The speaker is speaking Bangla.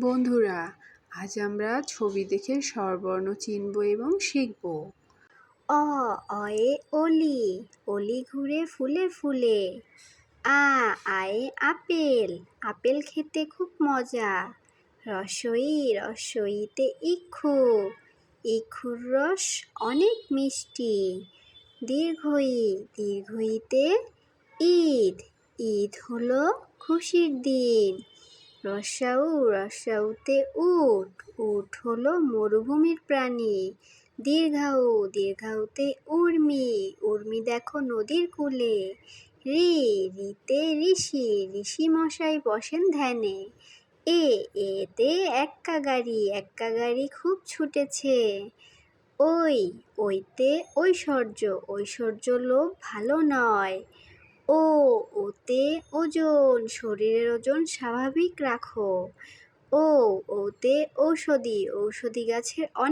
বন্ধুরা, আজ আমরা ছবি দেখে স্বরবর্ণ চিনব এবং শিখব। অ, অয়ে, অলি অলি ঘুরে ফুলে ফুলে। আ, আয়ে, আপেল আপেল খেতে খুব মজা। রসই, রসইতে ইক্ষু, ইক্ষুর রস অনেক মিষ্টি। দীর্ঘই, দীর্ঘইতে ঈদ ঈদ হলো খুশির দিন। রসাউ, রসাউতে উট উট হলো মরুভূমির প্রাণী। দীর্ঘাউ, দীর্ঘাউতে উর্মি উর্মি দেখো নদীর কূলে। রি, রিতে ঋষি ঋষি মশাই বসেন ধ্যানে। এ, এতে এক্কা গাড়ি এক্কা গাড়ি খুব ছুটেছে। ওই, ওইতে ঐশ্বর্য ঐশ্বর্য লোভ ভালো নয়। ও ওতে ওজন শরীরের ওজন স্বাভাবিক রাখো। ও ওতে ঔষধি ঔষধি গাছের